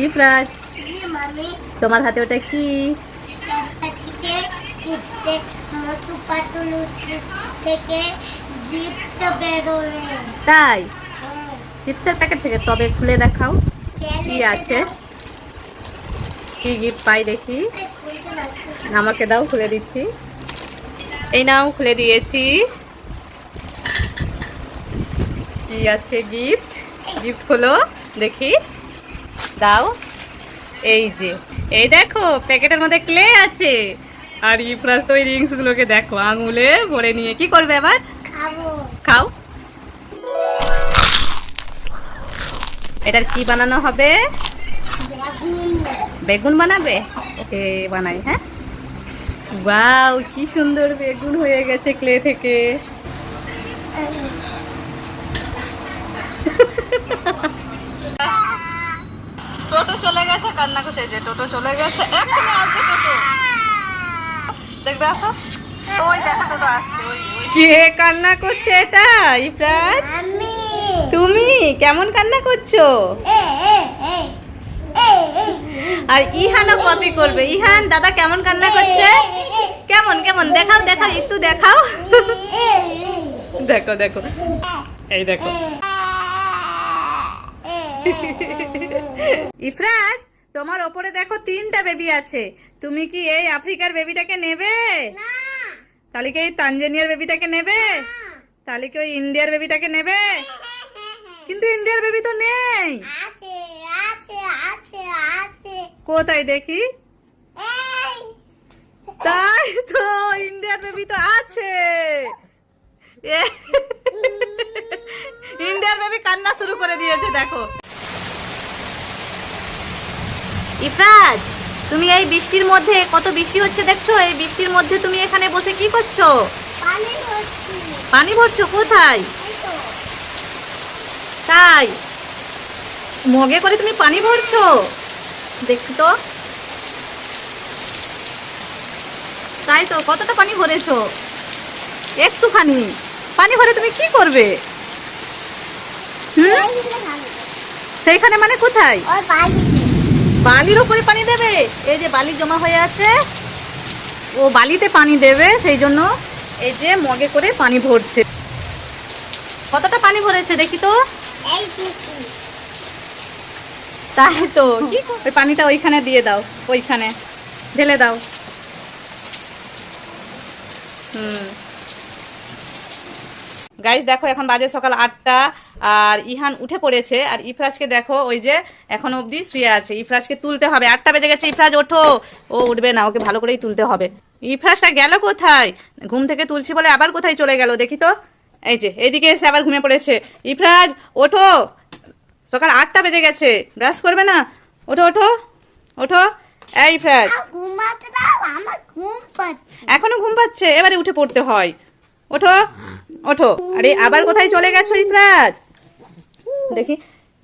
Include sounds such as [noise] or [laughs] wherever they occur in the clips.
ইফরাজ জি তোমার হাতে ওটা কি? তাই? চিপসের প্যাকেট থেকে তবে খুলে দেখাও কি আছে। কি গিফট পাই দেখি। আমাকে দাও খুলে দিচ্ছি। এই নাও খুলে দিয়েছি। কি আছে গিফট? গিফট হলো দেখি। দাও। এই যে এই দেখো প্যাকেটের মধ্যে ক্লে আছে। আর ইফরাজ তো ওই রিংসগুলোকে দেখো আঙুলে ভরে নিয়ে। কি করবে আবার খাও। এটার কি বানানো হবে? বেগুন। বানাবে? ওকে বানাই হ্যাঁ? ওয়াও কি সুন্দর বেগুন হয়ে গেছে ক্লে থেকে। টোটো চলে গেছে কান্না করছে যে টোটো চলে গেছে। এক্ষুনি আসবে টোটো। দেখবে আসো? ওই দেখো টোটো আসছে ওই ওই। কে কান্না করছে এটা ইফরাজ? তুমি কেমন কান্না করছ? আর ইহানও কপি করবে। ইহান দাদা কেমন কান্না করছে? কেমন কেমন? দেখাও দেখাও একটু দেখাও। দেখো দেখো। এই দেখো। ইফরাজ তোমার ওপরে দেখো তিনটা বেবি আছে। তুমি কি এই আফ্রিকার বেবিটাকে নেবে? তাহলে কি এই তানজানিয়ার বেবিটাকে নেবে? তাহলে কি ওই ইন্ডিয়ার বেবিটাকে নেবে? কিন্তু ইন্ডিয়ার বেবি তো নেই। কোথায় দেখি? তাই তো ইন্ডিয়ার বেবি তো আছে। ইন্ডিয়ার বেবি কান্না শুরু করে দিয়েছে দেখো। ইফরাজ তুমি এই বৃষ্টির মধ্যে কত বৃষ্টি হচ্ছে দেখছ? এই বৃষ্টির মধ্যে তুমি এখানে বসে কি করছ? পানি ভরছো। কোথায়? তাই? মগে করে তুমি পানি ভরছো? দেখি তো। তাই তো কতটা পানি ভরেছো? একটুখানি। পানি ভরে তুমি কি করবে? সেইখানে মানে কোথায়? বালির ওপরে পানি দেবে। এই যে বালি জমা হয়ে আছে ও বালিতে পানি দেবে সেই জন্য এই যে মগে করে পানি ভরছে। কতটা পানি ভরেছে দেখি তো? তাই তো কি ওই পানিটা ওইখানে দিয়ে দাও ওইখানে ঢেলে দাও। হুম। গাইস দেখো এখন বাজে সকাল আটটা আর ইহান উঠে পড়েছে আর ইফরাজকে দেখো ওই যে এখন অবধি শুয়ে আছে। ইফরাজকে তুলতে হবে। আটটা বেজে গেছে ইফরাজ ওঠো। ও উঠবে না ওকে ভালো করেই তুলতে হবে। ইফরাজটা গেল কোথায়? ঘুম থেকে তুলছি বলে আবার কোথায় চলে গেল? দেখি তো। এই যে এইদিকে এসে আবার ঘুমিয়ে পড়েছে। ইফরাজ ওঠো। সকাল আটটা বেজে গেছে। ব্রাশ করবে না? ওঠো ওঠো। ওঠো। এই ফ্রাজ ঘুমাতে দাও আমার ঘুম পাচ্ছে। এখনও ঘুম পাচ্ছে এবারে উঠে পড়তে হয়। ওঠো। ওঠো। আরে, আবার কোথায় চলে গেছো ইফরাজ? দেখি।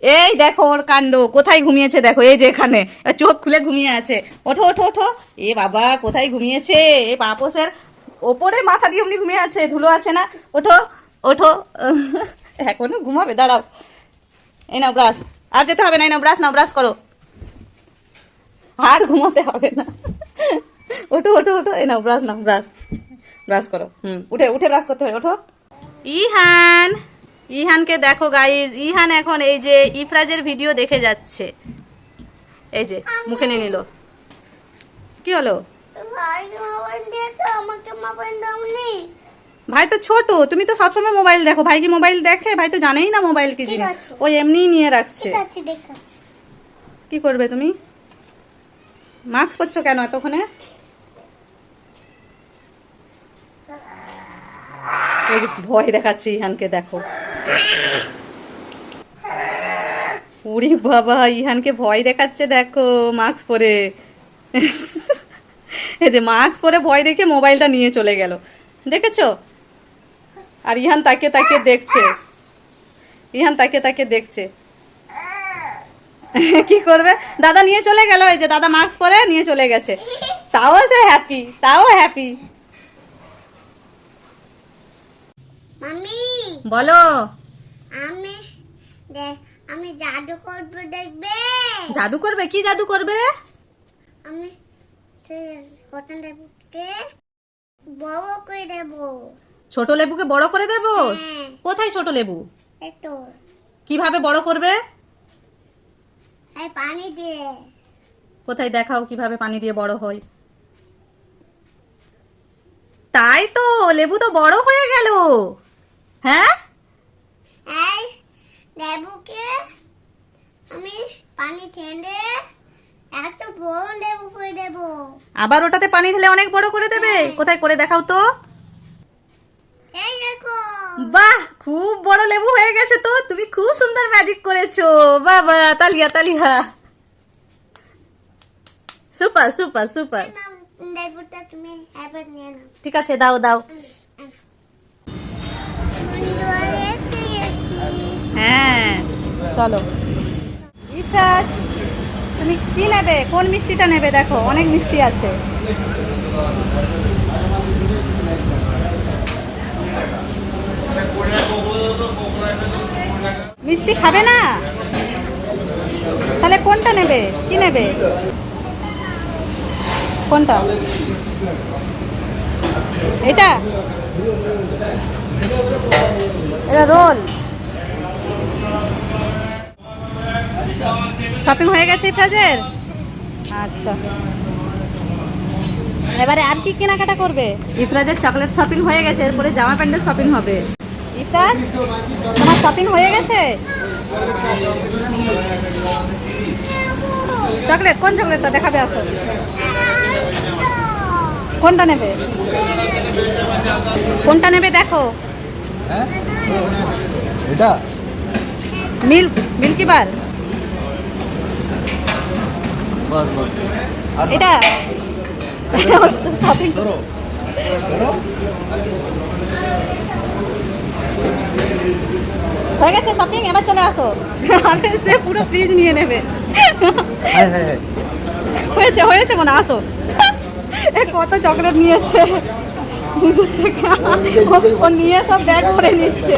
এই দেখো ওর কাণ্ড, কোথায় ঘুমিয়েছে দেখো, এই যে এখানে। চোখ খুলে ঘুমিয়ে আছে। ওঠো ওঠো ওঠো। এ বাবা, কোথায় ঘুমিয়েছে? এ পাপসের ওপরে মাথা দিয়ে অমনি ঘুমিয়ে আছে, ধুলো আছে না? ওঠো ওঠো। এখনও ঘুমাবে, দাঁড়াও। এই নাও ব্রাশ। আর যেতে হবে না, এই নাও ব্রাশ নাও ব্রাশ করো। আর ঘুমোতে হবে না। ওঠো ওঠো ওঠো। এই নাও ব্রাশ নাও ব্রাশ। ব্রাশ করো। হুম, উঠে উঠে ব্রাশ করতে হবে, ওঠো। ইহান ইহানকে দেখো গাইজ ইহান এখন এই যে ইফরাজের ভিডিও দেখে যাচ্ছে। এই যে মুখে নিয়ে নিল। কি হলো? ভাই তো ছোট তুমি তো সবসময় মোবাইল দেখো। ভাই কি মোবাইল দেখে? ভাই তো জানেই না মোবাইল কি জিনিস। ওই এমনিই নিয়ে রাখছে। কি করবে তুমি? মাস্ক পরছো কেন এতক্ষণে? যে ভয় দেখাচ্ছে ইহানকে, দেখো। উরি বাবা, ইহানকে ভয় দেখাচ্ছে, দেখো মাস্ক পরে। এই যে মাস্ক পরে ভয় দেখে মোবাইলটা নিয়ে চলে গেল। দেখেছ? আর ইহান তাকে তাকে দেখছে। ইহান তাকে তাকে দেখছে। কি করবে? দাদা নিয়ে চলে গেল, এই যে দাদা মাস্ক পরে নিয়ে চলে গেছে। তাও সে হ্যাপি তাও হ্যাপি মামি। বলো। আমি আমি জাদু করব দেখবে? জাদু করবে? কি জাদু করবে? আমি কটন লেবুকে বড় করে দেবো। ছোট লেবুকে বড় করে দেব? হ্যাঁ। কোথায় ছোট লেবু? কীভাবে বড় করবে? এই পানি দিয়ে। কোথায় দেখাও কীভাবে পানি দিয়ে বড় হয়। তাই তো লেবু তো বড় হয়ে গেল। হ্যাঁ? লেবুকে আমি পানি ঠেলে এত বড় লেবু করে দেবো। আবার ওটাতে পানি ঢেলে অনেক বড় করে দেবে? কোথায় করে দেখাও তো। এই দেখো। বাহ খুব বড় লেবু হয়ে গেছে তো তুমি খুব সুন্দর ম্যাজিক করেছ। বাবা তালিয়া তালিয়া। সুপার সুপার সুপার লেবুটা তুমি ঠিক আছে দাও দাও। হ্যাঁ। চলো। ইফরাজ, তুমি কি নেবে? কোন মিষ্টিটা নেবে? দেখো, অনেক মিষ্টি আছে। মিষ্টি খাবে না? তাহলে কোনটা নেবে? কি নেবে? কোনটা? এটা? এটা রোল। শপিং হয়ে গেছে ইফরাজের আচ্ছা। এবারে আর কি কেনাকাটা করবে। ইফরাজের চকলেট শপিং হয়ে গেছে এরপরে জামা প্যান্টের শপিং হবে। ইফরাজ তোমার শপিং হয়ে গেছে? চকলেট কোন চকলেটটা দেখাবে আসো। কোনটা নেবে? কোনটা নেবে দেখো। এটা? Milk milky bar? বাস বাস। এটা? শপিং ধরো। হয়ে গেছে শপিং এবার চলে আসো। আমি সে পুরো ফ্রিজ নিয়ে নেবে। হ্যাঁ হ্যাঁ হ্যাঁ। হয়েছে হয়েছে মনে আসো। কত চকলেট নিয়েছে। নিয়ে সব ব্যাগ ভরে নিচ্ছে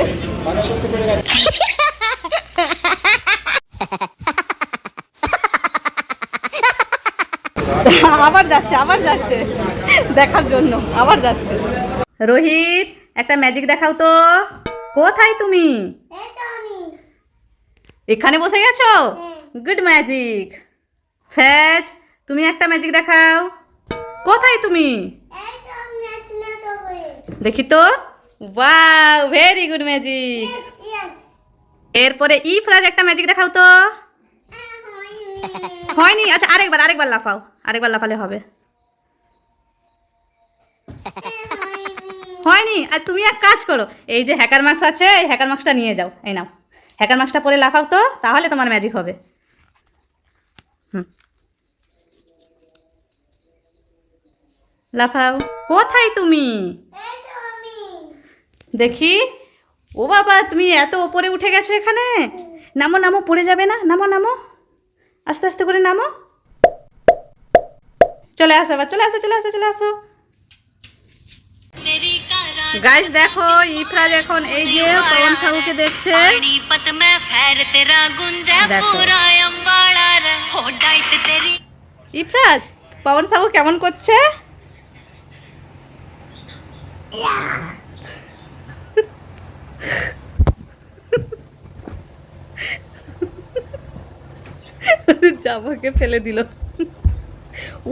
আবার যাচ্ছে আবার যাচ্ছে। দেখার জন্য, আবার যাচ্ছে। রোহিত, একটা ম্যাজিক দেখাও তো। কোথায় তুমি? এখানে বসে গেছো? গুড ম্যাজিক ফ্যাজ, তুমি একটা ম্যাজিক দেখাও। কোথায় তুমি এই তো আমি আছি না তো হয়ে দেখি তো ওয়াও ভেরি গুড ম্যাজিক এরপরে ই ফ্রাজ একটা ম্যাজিক দেখাও তো। হয়নি? আচ্ছা আরেকবার আরেকবার লাফাও। আরেকবার লাফালে হবে। হয়নি? আর তুমি এক কাজ করো। এই যে হ্যাকার মার্কস আছে, এই হ্যাকার মার্কসটা নিয়ে যাও। এই নাও। হ্যাকার মার্কসটা পরে লাফাও তো, তাহলে তোমার ম্যাজিক হবে। হুম। লাফাও। কোথায় তুমি? দেখি? ও বাবা, তুমি এত ওপরে উঠে গেছো এখানে? নামো নামো, পড়ে যাবে না? নামো নামো। আস্তে আস্তে করে নামো। চলে আসো আবার, চলে আসো চলে আসো চলে আসো। গাইস দেখো ইফরা এখন এই যে পবন সাহুকে দেখছে। ইফরাজ পবন সাহু কেমন করছে? জামাকে ফেলে দিল।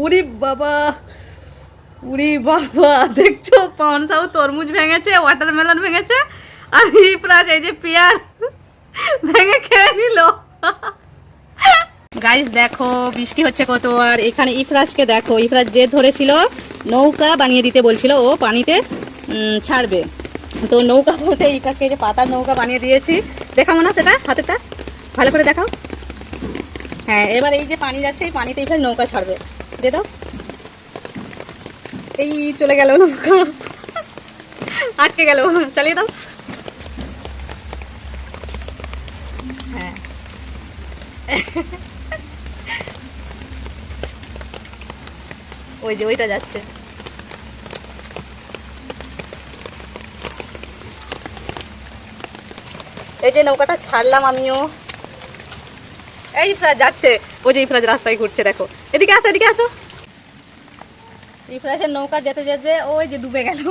উরি বাবা উরি বাবা, দেখছ? পবন সাহু তরমুজ ভেঙেছে ওয়াটারমেলন ভেঙেছে, আর ইফরাজ এই যে পেয়ার, ভেঙে খেয়ে নিল। গাইস দেখো, বৃষ্টি হচ্ছে কত, আর এখানে ইফরাজকে দেখো। ইফরাজ যে ধরেছিল, নৌকা বানিয়ে দিতে বলছিল, ও পানিতে ছাড়বে। তো নৌকা বলতে এই যে পাতার নৌকা বানিয়ে দিয়েছি। দেখাবো না সেটা, হাতেরটা? ভালো করে দেখাও। হ্যাঁ এবার এই যে পানি যাচ্ছে, এই পানিতে ইফরাজ নৌকা ছাড়বে। দে দাও। এই চলে গেল নৌকা। আটকে গেল। চালিয়ে দাও। হ্যাঁ। ওই যে ওইটা যাচ্ছে। এই যে নৌকাটা ছাড়লাম আমিও। এই ইফরাজ যাচ্ছে। ও যে ইফরাজ রাস্তায় ঘুরছে দেখো। এদিকে আসো এদিকে আসো। ইফরাজের নৌকা যেতে যেতে ওই যে ডুবে গেল।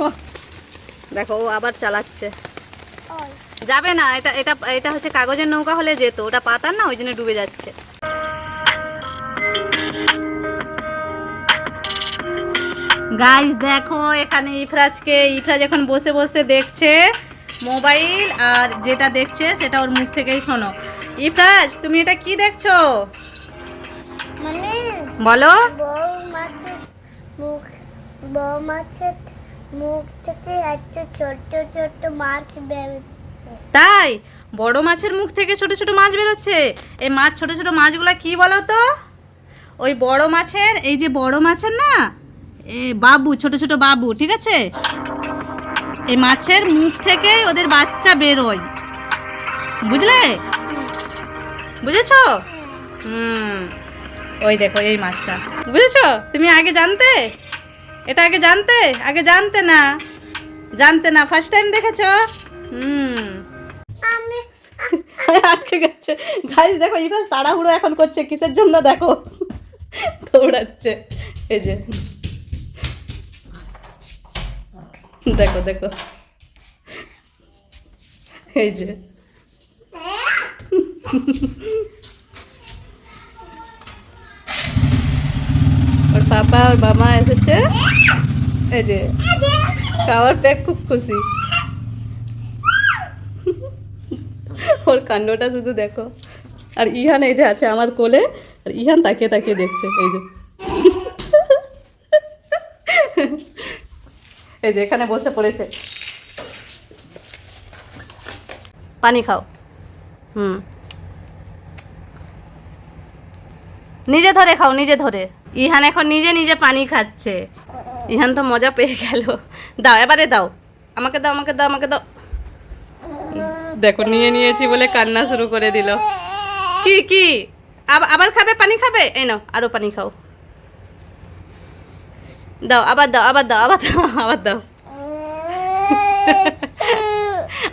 দেখো ও আবার চালাচ্ছে। যাবে না এটা এটা এটা হচ্ছে কাগজের নৌকা হলে যেত ওটা পাতার না ওই জন্য ডুবে যাচ্ছে। গাইস দেখো এখানে ইফরাজকে ইফরাজ এখন বসে বসে দেখছে। মোবাইল আর যেটা দেখছে সেটা ওর মুখ থেকেই শোনো। ইফরাজ তুমি এটা কি দেখছ? মানে বলো। মুখ থেকে একটা ছোট্ট ছোট্ট মাছ বেরোচ্ছে। তাই? বড় মাছের মুখ থেকে ছোট ছোট মাছ বেরোচ্ছে? এই মাছ ছোট ছোট মাছগুলো কি বলো তো? ওই বড় মাছের এই যে বড় মাছের না? এ বাবু ছোট ছোট বাবু ঠিক আছে? এই মাছের মুখ থেকে ওদের বাচ্চা বেরোয়। বুঝলে? বুঝেছ? হুম। ওই দেখো এই মাছটা। বুঝেছ? তুমি আগে জানতে? এটা আগে জানতে? আগে জানতে না। জানতে না। ফার্স্ট টাইম দেখেছ? হুম। [laughs] আটকে গেছে। গাইস দেখো ইভাস তাড়াহুড়ো এখন করছে। কিসের জন্য দেখো? দৌড়াচ্ছে। এই যে। দেখো দেখো। এই যে। ওর পাপা, ওর মামা এসেছে। এই যে, খাওয়ার পেয়ে খুব খুশি। ওর কাণ্ডটা শুধু দেখো। আর ইহান এই যে আছে আমার কোলে, আর ইহান তাকিয়ে তাকিয়ে দেখছে। এই যে। এই যে এখানে বসে পড়েছে। পানি খাও। হুম। নিজে ধরে খাও নিজে ধরে। ইহান এখন নিজে নিজে পানি খাচ্ছে। ইহান তো মজা পেয়ে গেল। দাও এবারে দাও। আমাকে দাও আমাকে দাও আমাকে দাও। দেখো নিয়ে নিয়েছি বলে কান্না শুরু করে দিল। কি কি? আব- আবার খাবে? পানি খাবে? এই নাও আরও পানি খাও। দাও, আবার দাও আবার দাও আবার দাও আবার দাও।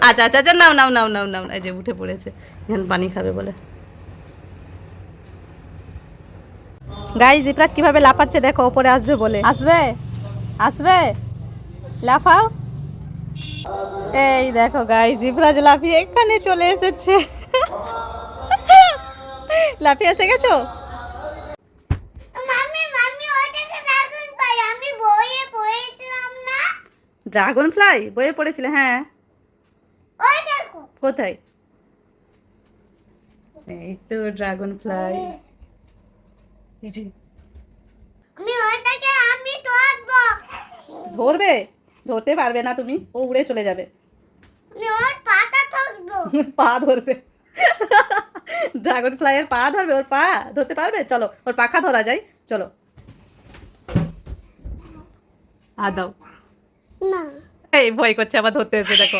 আচ্ছা আচ্ছা আচ্ছা নাও নাও নাও নাও নাও, এই যে উঠে পড়েছে। এখন পানি খাবে বলে। গাই জিপ্রাট কীভাবে লাফাচ্ছে দেখো, ওপরে আসবে বলে। আসবে? আসবে? লাফাও। এই দেখো গাই জিব্রাজ লাফিয়ে এখানে চলে এসেছে। লাফিয়ে এসে গেছো মামি মামি ওটাতে ড্রাগন পাই আমি বইয়ে পড়েছিলাম না ড্রাগন ফ্লাই বইয়ে পড়েছিলে হ্যাঁ। কোথায়? এই তো ড্রাগন ফ্লাই ধরবে? ধরতে পারবে না তুমি ও উড়ে চলে যাবে। [laughs] পা ধরবে। ড্রাগন ফ্লাইয়ের পা ধরবে ওর পা ধরতে পারবে? চলো ওর পাখা ধরা যায় চলো। আর দাও। না। এই ভয় করছে আবার ধরতে এসে দেখো।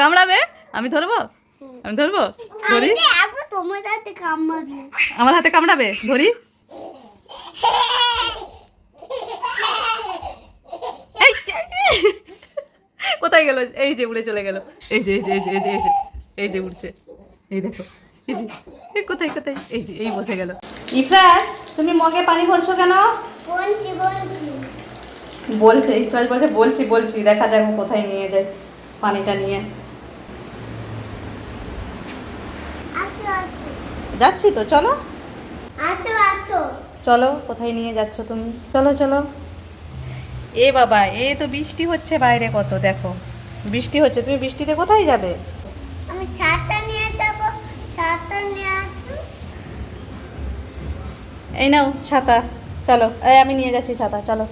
কামড়াবে। আমি ধরবো? আমি ধরবো? ধরি? আমার হাতে কামড়াবে? ধরি? কোথায় গেল? এই যে উড়ে চলে গেল। এই যে এই যে এই যে এই যে এই যে এই যে উড়ছে। এই দেখো এই যে এই কোথায় কোথায়? এই যে এই বসে গেল। ইফরাজ তুমি মগে পানি ভরছো কেন? বলছি বলছি। বলছে ইফরাজ বলছে বলছি বলছি দেখা যাক ও কোথায় নিয়ে যায় পানিটা নিয়ে। আচ্ছা আচ্ছা। যাচ্ছি তো চলো। আচ্ছা চলো কোথায় নিয়ে যাচ্ছ তুমি? চলো চলো। এ বাবা এ তো বৃষ্টি হচ্ছে বাইরে কত দেখো। বৃষ্টি হচ্ছে তুমি বৃষ্টিতে কোথায় যাবে? আমি ছাতা নিয়ে যাব ছাতা নিয়ে আসো এই নাও ছাতা। চলো এই আমি নিয়ে যাচ্ছি ছাতা চলো।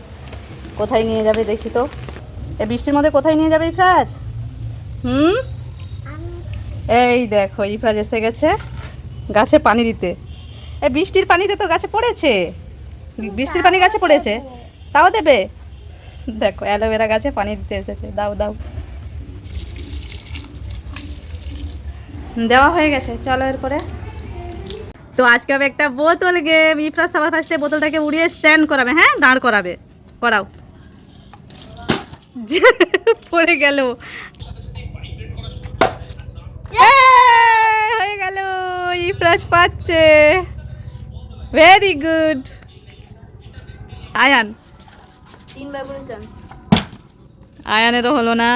কোথায় নিয়ে যাবে দেখি তো? এ বৃষ্টির মধ্যে কোথায় নিয়ে যাবে ইফরাজ? হুম? এই দেখো, ইফরাজ এসে গেছে গাছে পানি দিতে। এ বৃষ্টির পানিতে তো গাছে পড়েছে। বৃষ্টির পানি গাছে পড়েছে। তাও দেবে? দেখো, অ্যালোভেরা গাছে পানি দিতে এসেছে। দাও দাও। দেওয়া হয়ে গেছে। চলো এরপরে। তো আজকে হবে একটা বোতল গেম। ইফরাজ সবার ফার্স্টে বোতলটাকে উড়িয়ে স্ট্যান্ড করাবে হ্যাঁ? দাঁড় করাবে। করাও। [laughs] পড়ে গেল। হয়ে গেল ইফরাজ পাচ্ছে। Very good Ayaan. আয়ানেরও হলো না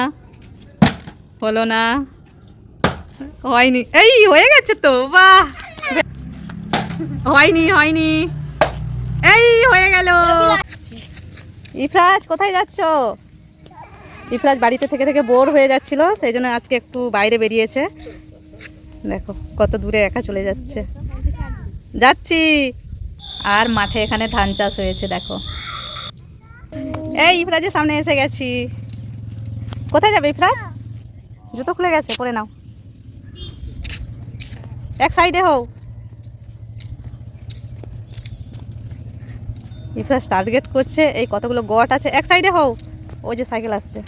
হলো না। হয়নি এই হয়ে গেছে তো বাহ। হয়নি হয়নি। এই হয়ে গেল। ইফরাজ কোথায় যাচ্ছ? ইফরাজ বাড়িতে থেকে থেকে বোর হয়ে যাচ্ছিল, সেই জন্য আজকে একটু বাইরে বেরিয়েছে। দেখো, কত দূরে একা চলে যাচ্ছে। যাচ্ছি। আর মাঠে এখানে ধান চাষ হয়েছে, দেখো। এই ইফরাজের সামনে এসে গেছি। কোথায় যাবে ইফরাজ? জুতো খুলে গেছে, পরে নাও। এক সাইডে হও। ইফরাজ টার্গেট করছে, এই কতগুলো গট আছে, এক সাইডে হও। ওই যে সাইকেল আসছে।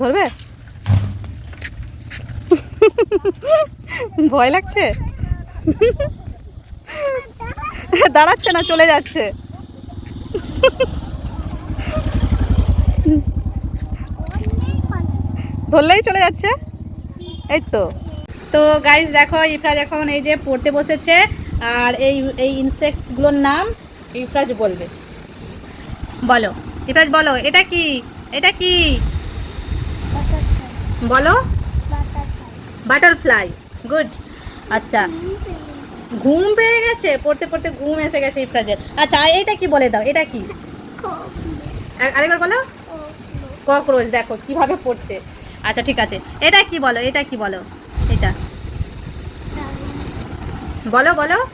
ধরবে? ভয় লাগছে? দাঁড়াচ্ছে না, চলে যাচ্ছে। ধরলেই চলে যাচ্ছে। এই তো। তো গাইস দেখো, ইফরাজ এখন এই যে পড়তে বসেছে, আর এই এই ইনসেক্টসগুলোর নাম ইফরাজ বলবে। বলো। ইফরাজ বলো এটা কি? এটা কি? বলো। বাটারফ্লাই। গুড। আচ্ছা। ঘুম পেয়ে গেছে? পড়তে পড়তে ঘুম এসে গেছে ইফরাজের আচ্ছা এটা কি বলে দাও? এটা কি? আর- আরেকবার বলো। ককরোচ দেখো কীভাবে পড়ছে। আচ্ছা ঠিক আছে। এটা কি বলো? এটা কি বলো? এটা। বলো বলো।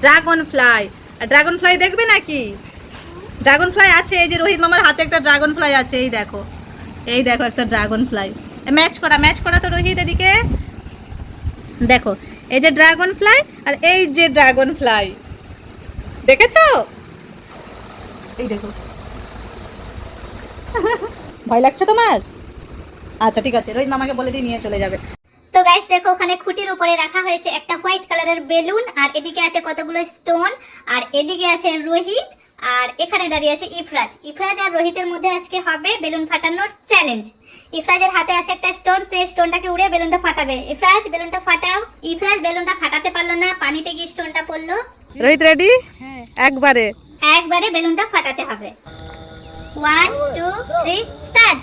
Dragon fly. ড্রাগন ফ্লাই দেখবে নাকি? ড্রাগন ফ্লাই আছে, এই যে রোহিত মামার হাতে একটা ড্রাগন ফ্লাই আছে, এই দেখো। এই দেখো একটা ড্রাগন ফ্লাই ম্যাচ করা ম্যাচ করা তো রোহিত এদিকে। দেখো, এই যে ড্রাগন ফ্লাই আর এই যে ড্রাগন ফ্লাই দেখেছ? এই দেখো। [laughs] ভয় লাগছে তোমার? আচ্ছা ঠিক আছে, রোহিত মামাকে বলে দিয়ে নিয়ে চলে যাবে। তো গাইস দেখো, ওখানে খুঁটির উপরে রাখা হয়েছে একটা হোয়াইট কালারের বেলুন আর এদিকে আছে কতগুলো স্টোন আর এদিকে আছে রোহিত। আর এখানে দাঁড়িয়ে আছে ইফরাজ। ইফরাজ আর রোহিতের মধ্যে আজকে হবে বেলুন ফাটানোর চ্যালেঞ্জ ইফরাজের হাতে আছে একটা স্টোন সেই স্টোনটাকে উড়ে বেলুনটা ফাটাবে। ইফরাজ বেলুনটা ফাটাও। ইফরাজ বেলুনটা ফাটাতে পারল না পানিতে গিয়ে স্টোনটা পড়ল। রোহিত রেডি একবারে। একবারে বেলুনটা ফাটাতে হবে। ওয়ান টু থ্রি স্টার্ট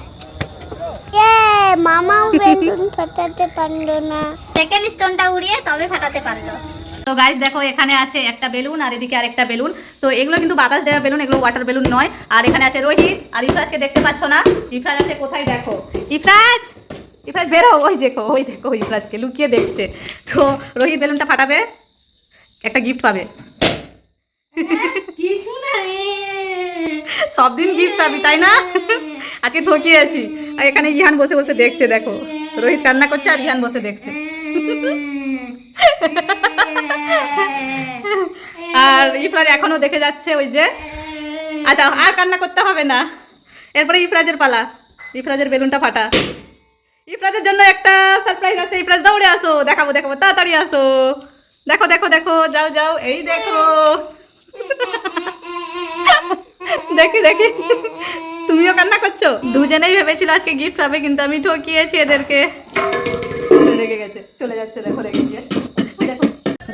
এ মামাও বেলুন ফাটাতে পারল না। সেকেন্ড স্টোনটা উড়িয়ে তবে ফাটাতে পারল। তো গাইস দেখো এখানে আছে একটা বেলুন আর এদিকে আরেকটা বেলুন। তো এগুলো কিন্তু বাতাস দেওয়া বেলুন এগুলো ওয়াটার বেলুন নয়। আর এখানে আছে রোহিত আর ইফরাজকে দেখতে পাচ্ছ না? ইফরাজ আছে কোথায় দেখো? ইফরাজ! ইফরাজ বেরো ওই দেখো ওই দেখো ইফরাজকে লুকিয়ে দেখছে। তো রোহিত বেলুনটা ফাটাবে একটা গিফট পাবে। কিছু না সব দিন গিফট পাবি তাই না? আজকে ঠকিয়েছি আর এখানে ইহান বসে বসে দেখছে দেখো। রোহিত কান্না করছে আর ইহান বসে দেখছে। [laughs] আর ইফরাজ এখনও দেখে যাচ্ছে ওই যে। আচ্ছা আর কান্না করতে হবে না। এরপরে ইফরাজের পালা। ইফরাজের বেলুনটা ফাটা। ইফরাজের জন্য একটা সারপ্রাইজ আছে। ইফরাজ, দৌড়ে আসো। দেখাবো দেখাবো। তাড়াতাড়ি আসো। দেখো দেখো দেখো। যাও যাও। এই দেখো। [laughs] দেখি দেখি। তুমিও কান্না করছ? দুজনেই ভেবেছিল আজকে গিফট পাবে, কিন্তু আমি ঠকিয়েছি এদেরকে। রেগে গেছে। চলে যাচ্ছে, দেখো রেগে গিয়ে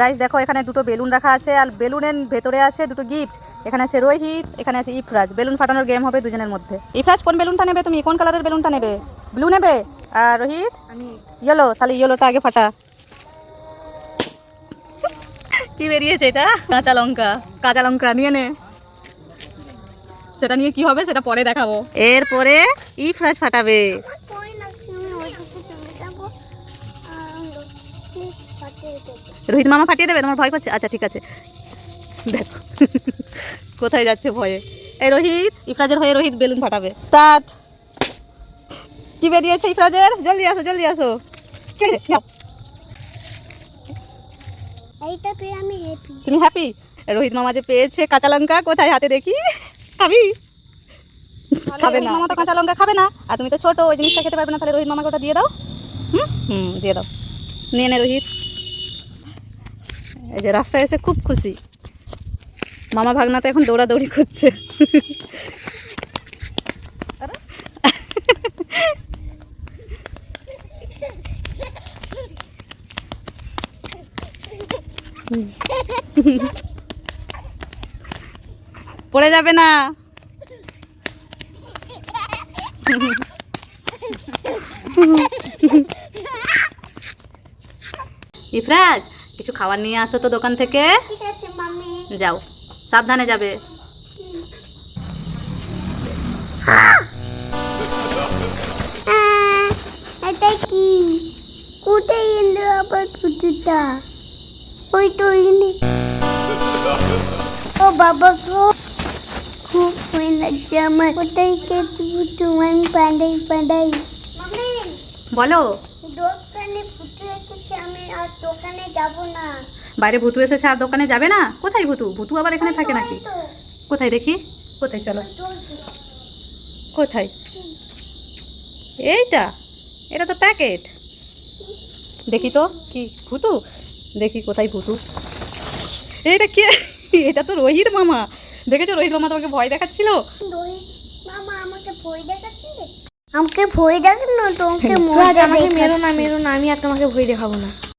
গাইস দেখো এখানে দুটো বেলুন রাখা আছে আর বেলুনের ভেতরে আছে দুটো গিফট এখানে আছে রোহিত এখানে আছে ইফরাজ। বেলুন ফাটানোর গেম হবে দুজনের মধ্যে। ইফরাজ কোন বেলুনটা নেবে তুমি? কোন কালারের বেলুনটা নেবে? ব্লু নেবে? আর রোহিত? ইয়েলো তাহলে ইয়েলোটা আগে ফাটা। কি বেরিয়েছে এটা? কাঁচা লঙ্কা। কাঁচা লঙ্কা নিয়ে নে। সেটা নিয়ে কি হবে? সেটা পরে দেখাবো। এরপরে ইফরাজ ফাটাবে ভয় লাগছে আমি ওইদিকে চলে যাব আর লক্ষ্মী ফাটিয়ে দেবো রোহিত মামা ফাটিয়ে দেবে? তোমার ভয় করছে আচ্ছা ঠিক আছে। দেখো। কোথায় যাচ্ছে ভয়ে? এই রোহিত ইফরাজের হয়ে রোহিত বেলুন ফাটাবে। স্টার্ট। কি বেরিয়েছে ইফরাজের? জলদি আসো জলদি আসো। কে? রে? যাও। এইটা পেয়ে আমি হ্যাপি তুমি হ্যাপি রোহিত মামা যে পেয়েছে কাঁচা লঙ্কা কোথায়? হাতে দেখি। খাবি খাবে না। মামা তো কাঁচা লঙ্কা খাবে না। আর তুমি তো ছোট ওই জিনিসটা খেতে পারবে না তাহলে রোহিত মামাকে ওটা দিয়ে দাও। হুম? হুম দিয়ে দাও। নিয়ে নে রোহিত। এই যে রাস্তায় এসে খুব খুশি। মামা ভাগনা তো এখন দৌড়াদৌড়ি করছে। পড়ে যাবে না। ইফরাজ কিছু খাবার নিয়ে আসো তো দোকান থেকে। ঠিক আছে মাম্মি। যাও। সাবধানে যাবে। এটা কি? কোথায় এলো আবার ফুটুটা ওই তো ও বাবা খুব ভয় লাগছে আমার। কোথায় গেছে ফুটু আমি পাঁদাই পাঁদাই বলো দোকানে ফুটু এসেছে আমি আর দোকানে যাব না। বাইরে ভুতু এসেছে আর দোকানে যাবে না? কোথায় ভুতু? ভুতু আবার এখানে থাকে নাকি? কোথায় দেখি? কোথায়? চলো। কোথায়? এইটা। এটা তো প্যাকেট। দেখি তো কি ভুতু? দেখি কোথায় ভুতু। এইটা কে? এটা তো রোহিত মামা। দেখেছ রোহিত মামা তোমাকে ভয় দেখাচ্ছিল? মামা আমাকে ভয় দেখাচ্ছে? আমাকে ভয় দেখান না তোমাকে [laughs] মজা আমাকে মেরো না মেরো না আমি আর তোমাকে ভয় দেখাবো না।